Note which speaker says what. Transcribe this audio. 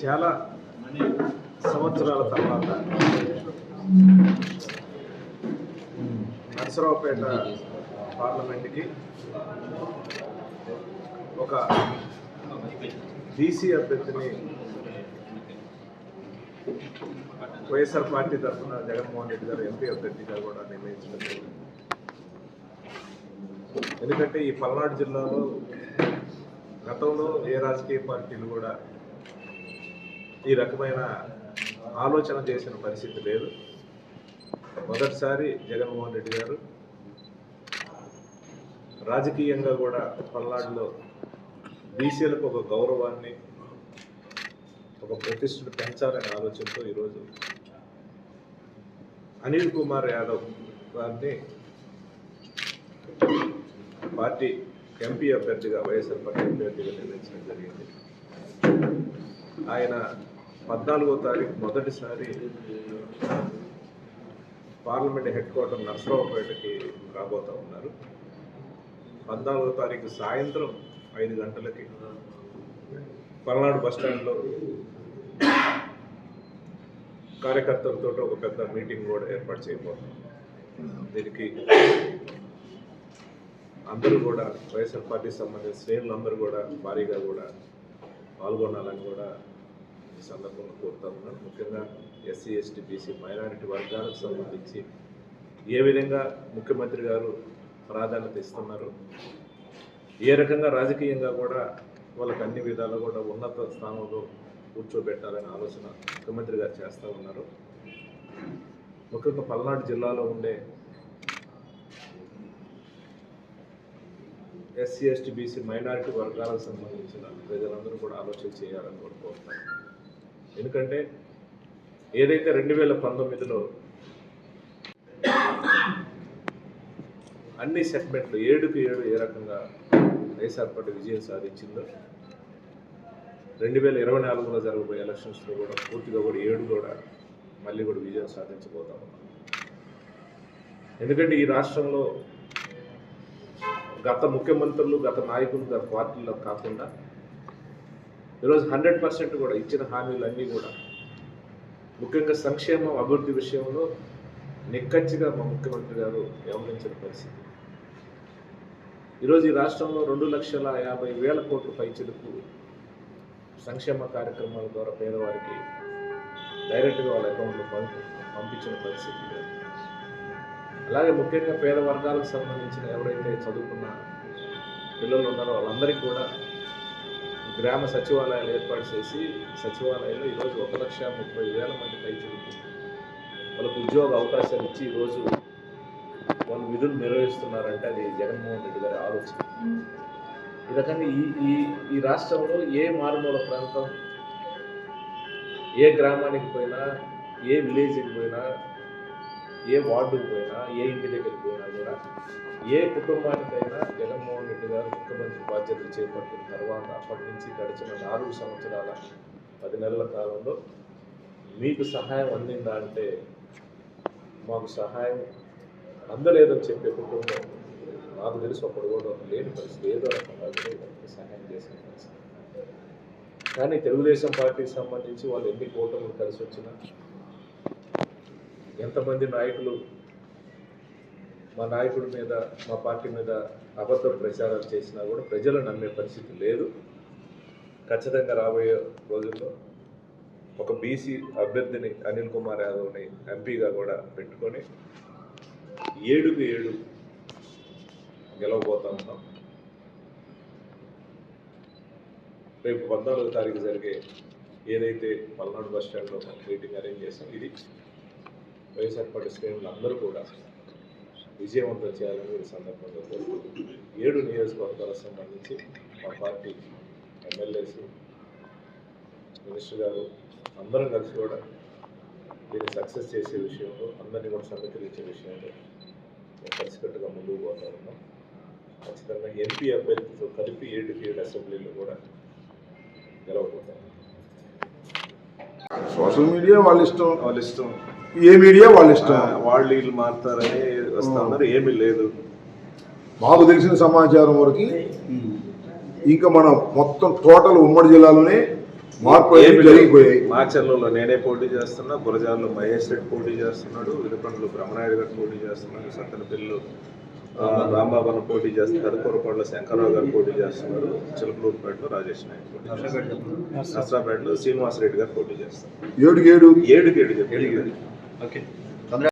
Speaker 1: చాలా సంవత్సరాల తర్వాత. నరసరావుపేట పార్లమెంట్కి ఒక బీసీ అభ్యర్థిని వైఎస్ఆర్ పార్టీ తరఫున జగన్మోహన్ రెడ్డి గారు ఎంపీ అభ్యర్థిగా కూడా నిర్ణయించడం ఎందుకంటే ఈ పల్నాడు జిల్లాలో గతంలో ఏ రాజకీయ పార్టీలు కూడా ఈ రకమైన ఆలోచన చేసిన పరిస్థితి లేదు. మొదటిసారి జగన్మోహన్ రెడ్డి గారు రాజకీయంగా కూడా పల్నాడులో బీసీలకు ఒక గౌరవాన్ని ఒక ప్రతిష్టను పెంచాలనే ఆలోచనతో ఈరోజు అనిల్ కుమార్ యాదవ్ గారిని పార్టీ ఎంపీ అభ్యర్థిగా వైఎస్ఆర్ పార్టీ అభ్యర్థిగా నిర్ణయించడం జరిగింది. ఆయన పద్నాలుగో తారీఖు మొదటిసారి పార్లమెంట్ హెడ్ క్వార్టర్ నర్సరావుపేటకి రాబోతా ఉన్నారు. పద్నాలుగో తారీఖు సాయంత్రం ఐదు గంటలకి పల్నాడు బస్టాండ్లో కార్యకర్తలతో ఒక పెద్ద మీటింగ్ కూడా ఏర్పాటు చేయబోతున్నాం. దీనికి అందరూ కూడా వైఎస్ఆర్ పార్టీకి సంబంధించిన శ్రేణులందరూ కూడా భారీగా కూడా పాల్గొనాలని కూడా ఈ సందర్భంగా కోరుతా ఉన్నాను. ముఖ్యంగా ఎస్సీ ఎస్టీ బీసీ మైనారిటీ వర్గాలకు సంబంధించి ఏ విధంగా ముఖ్యమంత్రి గారు ప్రాధాన్యత ఇస్తున్నారు ఏ రకంగా రాజకీయంగా కూడా వాళ్ళకి అన్ని విధాలు కూడా ఉన్నత స్థానంలో కూర్చోబెట్టాలనే ఆలోచన ముఖ్యమంత్రి గారు చేస్తూ ఉన్నారు. ముఖ్యంగా పల్నాడు జిల్లాలో ఉండే ఎస్సీ ఎస్టీ బీసీ మైనారిటీ వర్గాలకు సంబంధించిన ప్రజలందరూ కూడా ఆలోచన చేయాలని కోరుకుంటున్నాను ఎందుకంటే ఏదైతే రెండు వేల పంతొమ్మిదిలో అన్ని సెగ్మెంట్లు ఏడుకు ఏడు ఏ రకంగా వైఎస్ఆర్ పార్టీ విజయం సాధించిందో రెండు వేల ఇరవై నాలుగులో జరగబోయే ఎలక్షన్స్లో కూడా పూర్తిగా కూడా ఏడు కూడా మళ్ళీ కూడా విజయం సాధించబోతా ఉన్నాం. ఎందుకంటే ఈ రాష్ట్రంలో గత ముఖ్యమంత్రులు గత నాయకులు గత పార్టీలో కాకుండా ఈరోజు హండ్రెడ్ పర్సెంట్ కూడా ఇచ్చిన హామీలన్నీ కూడా ముఖ్యంగా సంక్షేమం అభివృద్ధి విషయంలో నిక్కచ్చిగా మా ముఖ్యమంత్రి గారు వ్యవహరించిన పరిస్థితి. ఈరోజు ఈ రాష్ట్రంలో రెండు లక్షల యాభై వేల కోట్ల పైచలకు సంక్షేమ కార్యక్రమాల ద్వారా పేదవారికి డైరెక్ట్గా వాళ్ళ అకౌంట్లో పంపి పంపించిన పరిస్థితి. అలాగే ముఖ్యంగా పేద వర్గాలకు సంబంధించిన ఎవరైతే చదువుకున్న పిల్లలు ఉన్నారో వాళ్ళందరికీ కూడా గ్రామ సచివాలయాలు ఏర్పాటు చేసి సచివాలయంలో ఈరోజు ఒక లక్ష ముప్పై వేల మంది పైచులకు వాళ్ళకు ఉద్యోగ అవకాశాలు ఇచ్చి ఈరోజు వాళ్ళు విధులు నిర్వహిస్తున్నారంటే అది జగన్మోహన్ రెడ్డి గారి ఆలోచన. ఈ రకంగా ఈ ఈ ఈ రాష్ట్రంలో ఏ మారుమూల ప్రాంతం ఏ గ్రామానికి పోయినా ఏ విలేజ్కి పోయినా ఏ వార్డుకు పోయినా ఏ ఇంటి దగ్గరికి పోయినా కూడా ఏ కుటుంబానికైనా జగన్మోహన్ రెడ్డి గారు ముఖ్యమంత్రి బాధ్యతలు చేపట్టిన తర్వాత అప్పటి నుంచి గడిచిన నాలుగు సంవత్సరాల పది నెలల కాలంలో మీకు సహాయం అందిందా అంటే మాకు సహాయం అందలేదని చెప్పే కుటుంబం నాకు తెలిసి ఒకడు కూడా లేని పరిస్థితి ఏదో రకంగా సహాయం చేసిన పరిస్థితి. కానీ తెలుగుదేశం పార్టీకి సంబంధించి వాళ్ళు ఎన్ని కూటములు కలిసి వచ్చినా ఎంతమంది నాయకులు మా నాయకుడి మీద మా పార్టీ మీద అబద్ధ ప్రచారాలు చేసినా కూడా ప్రజలు నమ్మే పరిస్థితి లేదు. ఖచ్చితంగా రాబోయే రోజుల్లో ఒక బీసీ అభ్యర్థిని అనిల్ కుమార్ యాదవ్ని ఎంపీగా కూడా పెట్టుకొని ఏడుకు ఏడు గెలవబోతా ఉన్నాం. రేపు పద్నాలుగో తారీఖు జరిగే ఏదైతే పల్నాడు బస్ స్టాండ్లో మీటింగ్ అరేంజ్ చేస్తాం ఇది వైఎస్ఆర్ పార్టీ శ్రేణులు అందరూ కూడా విజయవంతం చేయాలని ఈ సందర్భంగా కోరుకుంటున్నాను ఏడు నియోజకవర్గాలకు సంబంధించి మా పార్టీ ఎమ్మెల్యేస్ మినిస్టర్ గారు అందరం కలిసి కూడా దీన్ని సక్సెస్ చేసే విషయంలో అందరినీ కూడా సమీకరించే విషయంలో కలిసికట్టుగా ముందుకు పోతా ఉన్నాం. ఖచ్చితంగా ఎంపీ అభ్యర్థితో కలిపి ఏడు ఏడు అసెంబ్లీలో కూడా గెలవబోతాం.
Speaker 2: సోషల్ మీడియా వాళ్ళ ఇష్టం.
Speaker 1: వాళ్ళ ఇష్టం.
Speaker 2: ఏ మీడియా వాళ్ళ ఇష్టం?
Speaker 1: వాళ్ళు వీళ్ళు మారుతారని వస్తా ఉన్నారు. ఏమీ లేదు.
Speaker 2: మాకు తెలిసిన సమాచారం వరకు ఇంకా మనం మొత్తం టోటల్ ఉమ్మడి జిల్లాలోనే మార్పు జరిగిపోయాయి.
Speaker 1: మాచర్లలో నేనే పోటీ చేస్తున్నా గురజాలలో మహేష్ రెడ్డి పోటీ చేస్తున్నాడు వినుకొండలు బ్రహ్మనాయుడు గారు పోటీ చేస్తున్నారు సత్తనపల్లిలో ఆ, రాంబాబు పోటీ చేస్తున్నారు పెదకూరపాడులో శంకర్రావు గారు పోటీ చేస్తున్నారు చిలకలూరుపేటలో రాజేష్ నాయక్ పోటీ చేస్తున్నారు నర్సరాపేటలో శ్రీనివాసరెడ్డి గారు పోటీ చేస్తారు
Speaker 2: ఏడుకి ఏడు
Speaker 1: ఏడుకి ఏడు చెప్పి
Speaker 3: ఓకే